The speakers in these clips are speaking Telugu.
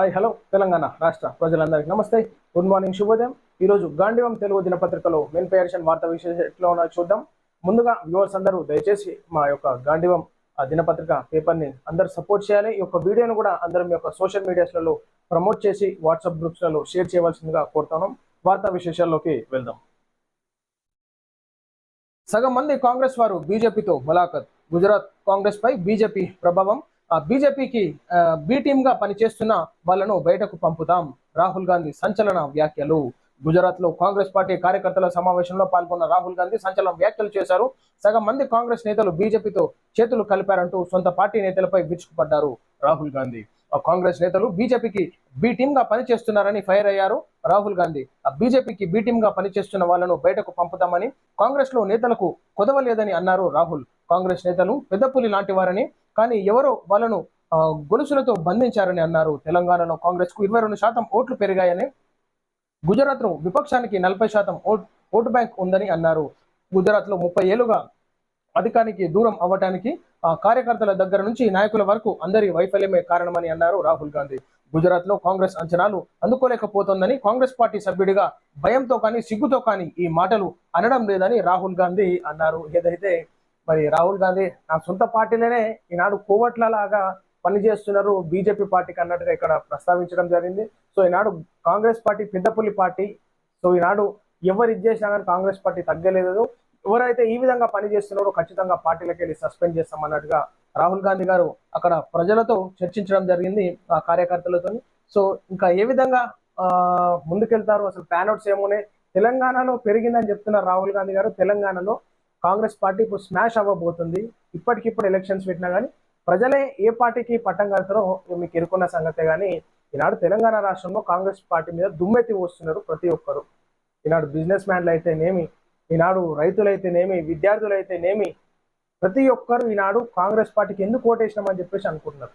హాయ్ హలో తెలంగాణ రాష్ట్ర ప్రజలందరికీ నమస్తే. గుడ్ మార్నింగ్ శుభోదయం. ఈరోజు గాంధీవం తెలుగు దినపత్రికలో మెయిన్ పేర్షన్ వార్తా విశేషం ఎట్లా ఉన్నాయో చూద్దాం. ముందుగా వ్యూవర్స్ అందరూ దయచేసి మా యొక్క గాంధీవం దినపత్రిక పేపర్ని అందరూ సపోర్ట్ చేయాలి. ఈ యొక్క వీడియోను కూడా అందరం యొక్క సోషల్ మీడియాస్లలో ప్రమోట్ చేసి వాట్సాప్ గ్రూప్స్లలో షేర్ చేయవలసిందిగా కోరుతున్నాం. వార్తా విశేషాల్లోకి వెళ్దాం. సగం మంది కాంగ్రెస్ వారు బీజేపీతో ములాఖత్. గుజరాత్ కాంగ్రెస్ పై బీజేపీ ప్రభావం బీజేపీకి బి టీమ్గా పనిచేస్తున్న వాళ్ళను బయటకు పంపుతాం రాహుల్ గాంధీ సంచలన వ్యాఖ్యలు. గుజరాత్లో కాంగ్రెస్ పార్టీ కార్యకర్తల సమావేశంలో పాల్గొన్న రాహుల్ గాంధీ సంచలన వ్యాఖ్యలు చేశారు. సగం మంది కాంగ్రెస్ నేతలు బీజేపీతో చేతులు కలిపారంటూ సొంత పార్టీ నేతలపై విరుచుకుపడ్డారు రాహుల్ గాంధీ. ఆ కాంగ్రెస్ నేతలు బీజేపీకి బి టీమ్గా పనిచేస్తున్నారని ఫైర్ అయ్యారు రాహుల్ గాంధీ. ఆ బీజేపీకి బి టీమ్గా పనిచేస్తున్న వాళ్ళను బయటకు పంపుతామని కాంగ్రెస్లో నేతలకు కొదవలేదని అన్నారు రాహుల్. కాంగ్రెస్ నేతలు పెద్దపులి లాంటి వారని కానీ ఎవరో వాళ్ళను గొలుసులతో బంధించారని అన్నారు. తెలంగాణలో కాంగ్రెస్కు ఇరవై రెండు శాతం ఓట్లు పెరిగాయని గుజరాత్లో విపక్షానికి నలభై శాతం ఓటు బ్యాంక్ ఉందని అన్నారు. గుజరాత్లో ముప్పై ఏళ్ళుగా అధికారికి దూరం అవ్వటానికి ఆ కార్యకర్తల దగ్గర నుంచి నాయకుల వరకు అందరి వైఫల్యమే కారణమని అన్నారు రాహుల్ గాంధీ. గుజరాత్లో కాంగ్రెస్ అంచనాలు అందుకోలేకపోతోందని కాంగ్రెస్ పార్టీ సభ్యుడిగా భయంతో కానీ సిగ్గుతో కానీ ఈ మాటలు అనడం లేదని రాహుల్ గాంధీ అన్నారు. ఏదైతే మరి రాహుల్ గాంధీ నా సొంత పార్టీలోనే ఈనాడు కోవట్ల లాగా పనిచేస్తున్నారు. బీజేపీ పార్టీకి అన్నట్టుగా ఇక్కడ ప్రస్తావించడం జరిగింది. సో ఈనాడు కాంగ్రెస్ పార్టీ పెద్దపుల్లి పార్టీ. సో ఈనాడు ఎవరు ఇది చేసినా కానీ కాంగ్రెస్ పార్టీ తగ్గలేదు. ఎవరైతే ఈ విధంగా పనిచేస్తున్నారో ఖచ్చితంగా పార్టీలకు వెళ్ళి సస్పెండ్ చేస్తామన్నట్టుగా రాహుల్ గాంధీ గారు అక్కడ ప్రజలతో చర్చించడం జరిగింది ఆ కార్యకర్తలతో సో ఇంకా ఏ విధంగా ముందుకెళ్తారు? అసలు ప్యానౌట్స్ ఏమోనే తెలంగాణలో పెరిగిందని చెప్తున్నారు రాహుల్ గాంధీ గారు. తెలంగాణలో కాంగ్రెస్ పార్టీ ఇప్పుడు స్మాష్ అవ్వబోతుంది. ఇప్పటికిప్పుడు ఎలక్షన్స్ పెట్టినా కానీ ప్రజలే ఏ పార్టీకి పట్టం కడతారో మీకు ఎరుకున్న సంగతే కానీ ఈనాడు తెలంగాణ రాష్ట్రంలో కాంగ్రెస్ పార్టీ మీద దుమ్మెత్తి వస్తున్నారు ప్రతి ఒక్కరు. ఈనాడు బిజినెస్ మ్యాన్లు అయితేనేమి ఈనాడు రైతులైతేనేమి విద్యార్థులైతేనేమి ప్రతి ఒక్కరు ఈనాడు కాంగ్రెస్ పార్టీకి ఎందుకు ఓటేసినామని చెప్పేసి అనుకుంటున్నారు.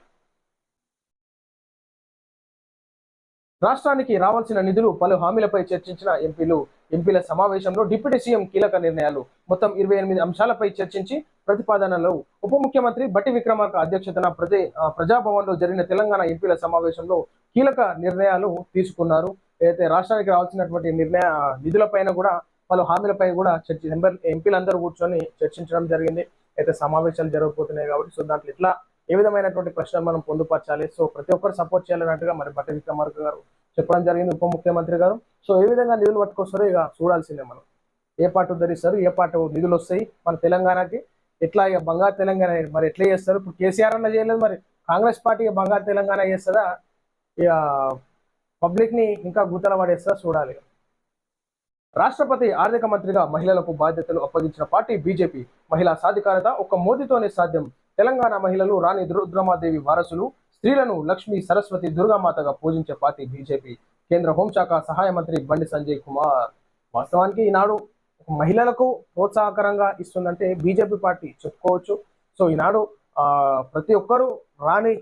రాష్ట్రానికి రావాల్సిన నిధులు పలు హామీలపై చర్చించిన ఎంపీలు. ఎంపీల సమావేశంలో డిప్యూటీ సీఎం కీలక నిర్ణయాలు. మొత్తం ఇరవై ఎనిమిది అంశాలపై చర్చించి ప్రతిపాదనలు. ఉప ముఖ్యమంత్రి బట్టి విక్రమార్క అధ్యక్షతన ప్రతి ప్రజాభవన్ ప్రజాభవన్లో జరిగిన తెలంగాణ ఎంపీల సమావేశంలో కీలక నిర్ణయాలు తీసుకున్నారు. అయితే రాష్ట్రానికి రావాల్సినటువంటి నిర్ణయ నిధులపైన కూడా పలు హామీలపై కూడా చర్చి ఎంపీలందరూ కూర్చొని చర్చించడం జరిగింది. అయితే సమావేశాలు జరగబోతున్నాయి కాబట్టి సో దాంట్లో ఎట్లా ఏ విధమైనటువంటి ప్రశ్నలు మనం పొందుపరచాలి? సో ప్రతి ఒక్కరు సపోర్ట్ చేయాలన్నట్టుగా మరి బట్టి విక్రమార్క గారు చెప్పడం జరిగింది ఉప ముఖ్యమంత్రి గారు. సో ఏ విధంగా నిధులు పట్టుకొస్తారో ఇక చూడాల్సిందే మనం. ఏ పాటు ధరిస్తారు ఏ పాటు నిధులు వస్తాయి? మన తెలంగాణకి ఎట్లా ఇక బంగారు తెలంగాణ మరి ఎట్లా చేస్తారు? ఇప్పుడు కేసీఆర్ అన్న చేయలేదు మరి. కాంగ్రెస్ పార్టీ బంగారు తెలంగాణ చేస్తుందా? ఇక పబ్లిక్ని ఇంకా గుతల పడేస్తుందా? చూడాలి రాష్ట్రపతి ఆర్థిక మంత్రిగా మహిళలకు బాధ్యతలు అప్పగించిన పార్టీ బీజేపీ మహిళా సాధికారత ఒక్క మోదీతోనే సాధ్యం. తెలంగాణ మహిళలు రాణి రుద్రమాదేవి వారసులు స్త్రీలను లక్ష్మీ సరస్వతి దుర్గామాతగా పూజించే పార్టీ బీజేపీ. కేంద్ర హోంశాఖ సహాయ మంత్రి బండి సంజయ్ కుమార్. వాస్తవానికి ఈనాడు మహిళలకు ప్రోత్సాహకరంగా ఇస్తుందంటే బీజేపీ పార్టీ చెప్పుకోవచ్చు. సో ఈనాడు ఆ, ప్రతి ఒక్కరూ రాణి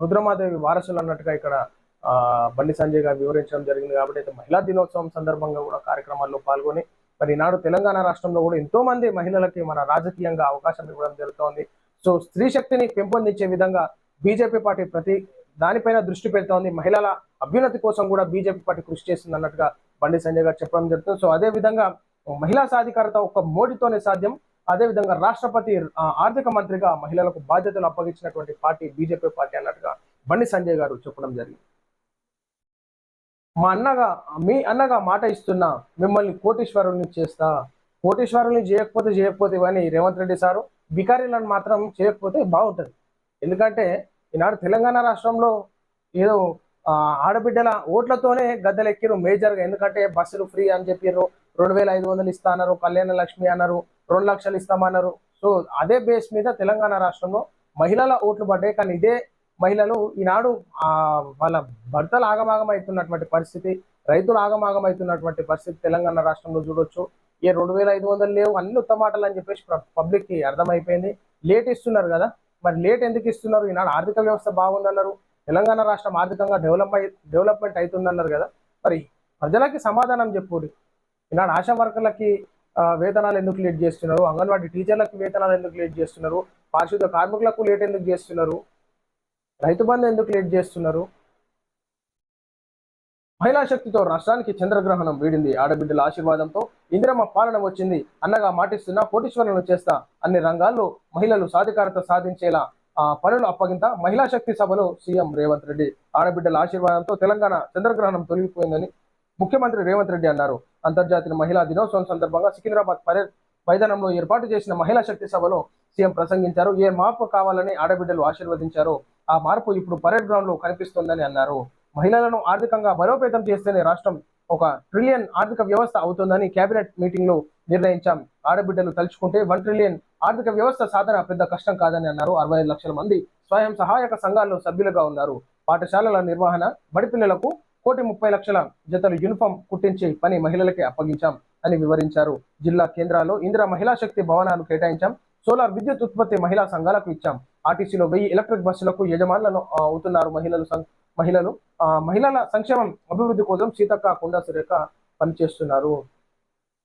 రుద్రమాదేవి వారసులు అన్నట్టుగా ఇక్కడ ఆ, బండి సంజయ్ గారు వివరించడం జరిగింది కాబట్టి అయితే మహిళా దినోత్సవం సందర్భంగా కూడా కార్యక్రమాల్లో పాల్గొని మరి ఈనాడు తెలంగాణ రాష్ట్రంలో కూడా ఎంతో మంది మహిళలకి మన రాజకీయంగా అవకాశం ఇవ్వడం జరుగుతోంది. సో స్త్రీ శక్తిని పెంపొందించే విధంగా బీజేపీ పార్టీ ప్రతి దానిపైన దృష్టి పెడుతోంది. మహిళల అభ్యున్నతి కోసం కూడా బీజేపీ పార్టీ కృషి చేస్తుంది అన్నట్టుగా బండి సంజయ్ గారు చెప్పడం జరుగుతుంది. సో అదే విధంగా మహిళా సాధికారత ఒక మోడీతోనే సాధ్యం. అదే విధంగా రాష్ట్రపతి ఆ, ఆర్థిక మంత్రిగా మహిళలకు బాధ్యతలు అప్పగించినటువంటి పార్టీ బీజేపీ పార్టీ అన్నట్టుగా బండి సంజయ్ గారు చెప్పడం జరిగింది. మా అన్నగా మీ అన్నగా మాట ఇస్తున్నా మిమ్మల్ని కోటీశ్వరుని చేస్తా కోటేశ్వరుని చేయకపోతే చేయకపోతే కానీ రేవంత్ రెడ్డి సారు బికారీలను మాత్రం చేయకపోతే బాగుంటుంది. ఎందుకంటే ఈనాడు తెలంగాణ రాష్ట్రంలో ఏదో ఆడబిడ్డల ఓట్లతోనే గద్దెలెక్కిరు మేజర్గా. ఎందుకంటే బస్సులు ఫ్రీ అని చెప్పారు రెండు వేల ఐదు వందలు ఇస్తా అన్నారు కళ్యాణ లక్ష్మి అన్నారు రెండు లక్షలు ఇస్తామన్నారు. సో అదే బేస్ మీద తెలంగాణ రాష్ట్రంలో మహిళల ఓట్లు పడ్డాయి. కానీ ఇదే మహిళలు ఈనాడు ఆ వాళ్ళ భర్తలు ఆగమాగం అవుతున్నటువంటి పరిస్థితి రైతులు ఆగమాగం అవుతున్నటువంటి పరిస్థితి తెలంగాణ రాష్ట్రంలో చూడొచ్చు. ఏ రెండు వేల ఐదు వందలు లేవు అన్ని ఉత్తమాటలు అని చెప్పేసి పబ్లిక్కి అర్థమైపోయింది. లేట్ ఇస్తున్నారు కదా. మరి లేట్ ఎందుకు ఇస్తున్నారు? ఈనాడు ఆర్థిక వ్యవస్థ బాగుందన్నారు. తెలంగాణ రాష్ట్రం ఆర్థికంగా డెవలప్ డెవలప్మెంట్ అవుతుందన్నారు కదా. మరి ప్రజలకి సమాధానం చెప్పుర్రి ఈనాడు ఆశా వర్కర్లకి వేతనాలు ఎందుకు లేట్ చేస్తున్నారు? అంగన్వాడీ టీచర్లకు వేతనాలు ఎందుకు లేట్ చేస్తున్నారు? పారిశుద్ధ కార్మికులకు లేట్ ఎందుకు చేస్తున్నారు? రైతు బంధు ఎందుకు లేట్ చేస్తున్నారు? మహిళా శక్తితో రాష్ట్రానికి చంద్రగ్రహణం వీడింది. ఆడబిడ్డల ఆశీర్వాదంతో ఇందిరమ్మ పాలన వచ్చింది. అన్నగా మాటిస్తున్న కోటీశ్వరులను చేస్తా అన్ని రంగాల్లో మహిళలు సాధికారత సాధించేలా ఆ పనులు అప్పగింత మహిళా శక్తి సభలో సీఎం రేవంత్ రెడ్డి. ఆడబిడ్డల ఆశీర్వాదంతో తెలంగాణ చంద్రగ్రహణం తొలగిపోయిందని ముఖ్యమంత్రి రేవంత్ రెడ్డి అన్నారు. అంతర్జాతీయ మహిళా దినోత్సవం సందర్భంగా సికింద్రాబాద్ పరేడ్ మైదానంలో ఏర్పాటు చేసిన మహిళా శక్తి సభలో సీఎం ప్రసంగించారు. ఏ మార్పు కావాలని ఆడబిడ్డలు ఆశీర్వదించారు ఆ మార్పు ఇప్పుడు పరేడ్ గ్రౌండ్లో కనిపిస్తోందని అన్నారు. మహిళలను ఆర్థికంగా బలోపేతం చేస్తేనే రాష్ట్రం ఒక ట్రిలియన్ ఆర్థిక వ్యవస్థ అవుతుందని కేబినెట్ మీటింగ్లో నిర్ణయించాం. ఆడబిడ్డలు తలుచుకుంటే వన్ ట్రిలియన్ ఆర్థిక వ్యవస్థ సాధన పెద్ద కష్టం కాదని అన్నారు. అరవై ఐదు లక్షల మంది స్వయం సహాయక సంఘాల్లో సభ్యులుగా ఉన్నారు. పాఠశాలల నిర్వహణ బడిపిల్లలకు కోటి ముప్పై లక్షల జతలు యూనిఫామ్ కుట్టించే పని మహిళలకే అప్పగించాం అని వివరించారు. జిల్లా కేంద్రాల్లో ఇందిరా మహిళా శక్తి భవనాలు కేటాయించాం. సోలార్ విద్యుత్ ఉత్పత్తి మహిళా సంఘాలకు ఇచ్చాం. ఆర్టీసీలో వెయ్యి ఎలక్ట్రిక్ బస్సులకు యజమానులను అవుతున్నారు మహిళలు మహిళలు ఆ, మహిళల సంక్షేమం అభివృద్ధి కోసం సీతక్క కుండా సురేఖ పనిచేస్తున్నారు.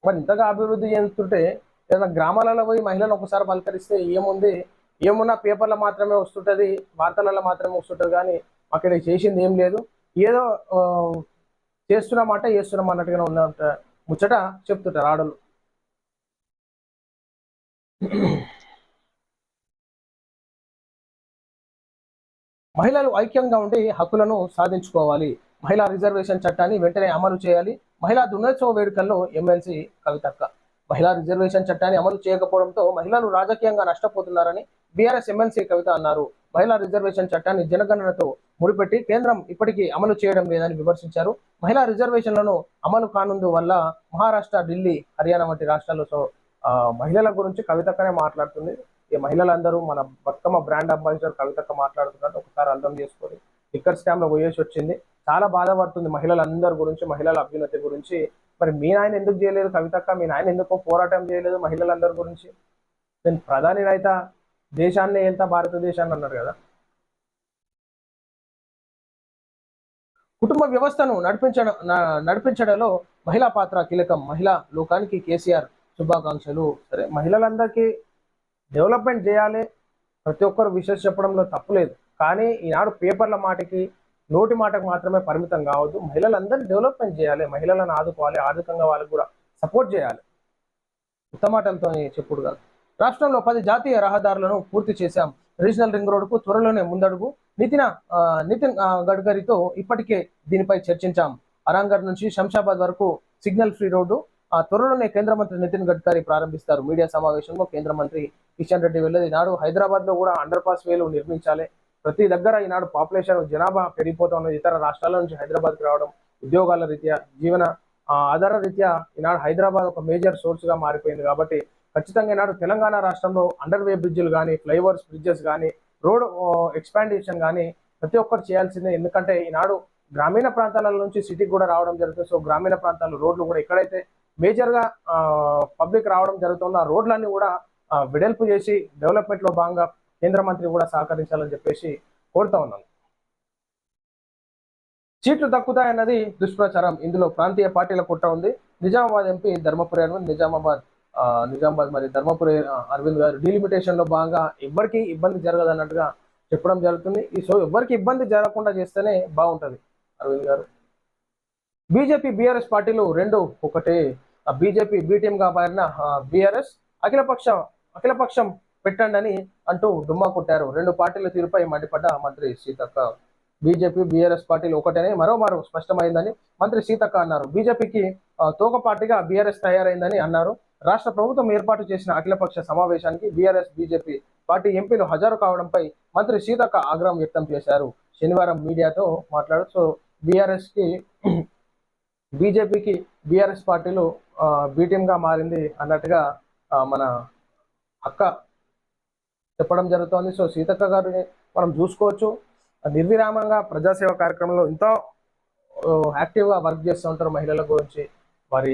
మరి ఇంతగా అభివృద్ధి చెందుతుంటే ఏదైనా గ్రామాలలో పోయి మహిళలు ఒకసారి పలకరిస్తే ఏముంది? ఏమున్నా పేపర్లో మాత్రమే వస్తుంటది వార్తలలో మాత్రమే వస్తుంటది కానీ అక్కడ చేసింది ఏం లేదు. ఏదో ఆ, చేస్తున్నామాట చేస్తున్నాం అన్నట్టుగా ఉన్న ముచ్చట చెప్తుంటారు ఆడలు మహిళలు ఐక్యంగా ఉండి హక్కులను సాధించుకోవాలి. మహిళా రిజర్వేషన్ చట్టాన్ని వెంటనే అమలు చేయాలి. మహిళా దినోత్సవ వేడుకల్లో ఎమ్మెల్సీ కవితక్క. మహిళా రిజర్వేషన్ చట్టాన్ని అమలు చేయకపోవడంతో మహిళలు రాజకీయంగా నష్టపోతున్నారని బీఆర్ఎస్ ఎమ్మెల్సీ కవిత అన్నారు. మహిళా రిజర్వేషన్ చట్టాన్ని జనగణనతో ముడిపెట్టి కేంద్రం ఇప్పటికీ అమలు చేయడం లేదని విమర్శించారు. మహిళా రిజర్వేషన్లను అమలు కానుందు వల్ల మహారాష్ట్ర ఢిల్లీ హర్యానా వంటి రాష్ట్రాల్లో ఆ, మహిళల గురించి కవితక్కనే మాట్లాడుతుంది. ఈ మహిళలందరూ మన బతుకమ్మ బ్రాండ్ అంబాసిడర్ కవితక్క మాట్లాడుతున్నట్టు ఒకసారి అర్థం చేసుకొని లిక్కర్ స్కామ్లో పోయేసి వచ్చింది. చాలా బాధపడుతుంది మహిళలందరి గురించి మహిళల అభ్యున్నతి గురించి. మరి మీ నాయన ఎందుకు చేయలేదు కవితక్క? మీ నాయన ఎందుకు పోరాటం చేయలేదు మహిళలందరి గురించి. నేను ప్రధాని రైత దేశాన్ని వెళ్తా భారతదేశాన్ని అన్నారు కదా. కుటుంబ వ్యవస్థను నడిపించడం నడిపించడంలో మహిళా పాత్ర కీలకం. మహిళా లోకానికి కేసీఆర్ శుభాకాంక్షలు. సరే మహిళలందరికీ డెవలప్మెంట్ చేయాలి. ప్రతి ఒక్కరు విషయం చెప్పడంలో తప్పులేదు కానీ ఈనాడు పేపర్ల మాటకి నోటి మాటకు మాత్రమే పరిమితం కావద్దు. మహిళలందరినీ డెవలప్మెంట్ చేయాలి. మహిళలను ఆదుకోవాలి. ఆర్థికంగా వాళ్ళకు కూడా సపోర్ట్ చేయాలి. ఉత్తమాటంతో చెప్పుడు కాదు. రాష్ట్రంలో పది జాతీయ రహదారులను పూర్తి చేశాం. రీజనల్ రింగ్ రోడ్కు త్వరలోనే ముందడుగు. నితిన నితిన్ గడ్కరీతో ఇప్పటికే దీనిపై చర్చించాం. అరాంగర్ నుంచి శంషాబాద్ వరకు సిగ్నల్ ఫ్రీ రోడ్డు. ఆ త్వరలోనే కేంద్ర మంత్రి నితిన్ గడ్కరీ ప్రారంభిస్తారు. మీడియా సమావేశంలో కేంద్ర మంత్రి కిషన్ రెడ్డి వెళ్ళేది. నాడు హైదరాబాద్లో కూడా అండర్ పాస్ వేలు నిర్మించాలి. ప్రతి దగ్గర ఈనాడు పాపులేషన్ జనాభా పెరిగిపోతా ఉన్నది ఇతర రాష్ట్రాల నుంచి హైదరాబాద్కి రావడం ఉద్యోగాల రీత్యా జీవన ఆధార రీత్యా ఈనాడు హైదరాబాద్ ఒక మేజర్ సోర్స్గా మారిపోయింది కాబట్టి ఖచ్చితంగా ఈనాడు తెలంగాణ రాష్ట్రంలో అండర్ వే బ్రిడ్జ్లు కానీ ఫ్లైఓవర్స్ బ్రిడ్జెస్ కానీ రోడ్ ఎక్స్పాండేషన్ కానీ ప్రతి ఒక్కరు చేయాల్సిందే. ఎందుకంటే ఈనాడు గ్రామీణ ప్రాంతాల నుంచి సిటీకి కూడా రావడం జరుగుతుంది. సో గ్రామీణ ప్రాంతాల్లో రోడ్లు కూడా ఎక్కడైతే మేజర్గా పబ్లిక్ రావడం జరుగుతుంది. ఆ రోడ్లన్నీ కూడా విడల్పు వెడల్పు చేసి డెవలప్మెంట్లో భాగంగా కేంద్ర మంత్రి కూడా సహకరించాలని చెప్పేసి కోరుతా ఉన్నాను సీట్లు దక్కుతాయన్నది దుష్ప్రచారం. ఇందులో ప్రాంతీయ పార్టీల కుట్ర ఉంది. నిజామాబాద్ ఎంపీ ధర్మపురి అరవింద్ నిజామాబాద్ నిజామాబాద్ మరి ధర్మపురి అరవింద్ గారు డీలిమిటేషన్లో భాగంగా ఎవ్వరికి ఇబ్బంది జరగదన్నట్టుగా చెప్పడం జరుగుతుంది. ఈ సో ఎవరికి ఇబ్బంది జరగకుండా చేస్తేనే బాగుంటుంది. అరవింద్ గారు. బీజేపీ బీఆర్ఎస్ పార్టీలు రెండు ఒకటే. బీజేపీ బీటీఎంగా మారిన బీఆర్ఎస్ అఖిలపక్షం అఖిలపక్షం పెట్టండి అని అంటూ దుమ్మా కొట్టారు. రెండు పార్టీల తీరుపై మండిపడ్డ మంత్రి సీతక్క. బీజేపీ బీఆర్ఎస్ పార్టీలు ఒకటేనే. మరోమారు స్పష్టమైందని మంత్రి సీతక్క అన్నారు. బీజేపీకి తోక పార్టీగా బీఆర్ఎస్ తయారైందని అన్నారు. రాష్ట్ర ప్రభుత్వం ఏర్పాటు చేసిన అఖిలపక్ష సమావేశానికి బీఆర్ఎస్ బీజేపీ పార్టీ ఎంపీలు హాజరు కావడంపై మంత్రి సీతక్క ఆగ్రహం వ్యక్తం చేశారు. శనివారం మీడియాతో మాట్లాడుతూ బీఆర్ఎస్కి బీజేపీకి బీఆర్ఎస్ పార్టీలు బీటీఎంగా మారింది అన్నట్టుగా మన అక్క చెప్పడం జరుగుతోంది. సో సీతక్క గారిని మనం చూసుకోవచ్చు. నిర్విరామంగా ప్రజాసేవ కార్యక్రమంలో ఎంతో యాక్టివ్గా వర్క్ చేస్తూ ఉంటారు మహిళల గురించి. వారి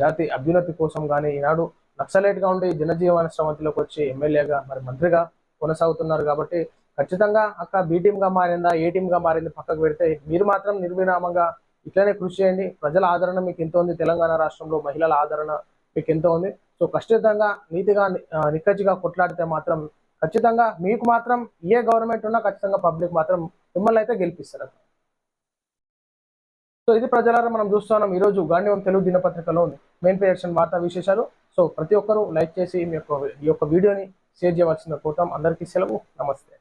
జాతి అభ్యున్నతి కోసం కానీ ఈనాడు నక్సలైట్గా ఉండి జనజీవన శ్రమతిలోకి వచ్చి ఎమ్మెల్యేగా మరి మంత్రిగా కొనసాగుతున్నారు కాబట్టి ఖచ్చితంగా అక్క బి మారిందా ఏ గా మారింది పక్కకు పెడితే మీరు మాత్రం నిర్విరామంగా ఇట్లనే కృషి చేయండి. ప్రజల ఆదరణ మీకు ఎంత ఉంది. తెలంగాణ రాష్ట్రంలో మహిళల ఆదరణ మీకు ఎంత ఉంది. సో ఖచ్చితంగా నీతిగా నిక్కచ్చిగా కొట్లాడితే మాత్రం ఖచ్చితంగా మీకు మాత్రం ఏ గవర్నమెంట్ ఉన్నా ఖచ్చితంగా పబ్లిక్ మాత్రం మిమ్మల్ని అయితే గెలిపిస్తారు. సో ఇది ప్రజలారా మనం చూస్తున్నాం ఈ రోజు గాంధీవం తెలుగు దినపత్రికలో మెయిన్ ప్రియర్షన్ వార్తా విశేషాలు. సో ప్రతి ఒక్కరూ లైక్ చేసి మీ యొక్క ఈ యొక్క వీడియోని షేర్ చేయవలసిన కోరుతాం. అందరికీ సెలవు. నమస్తే.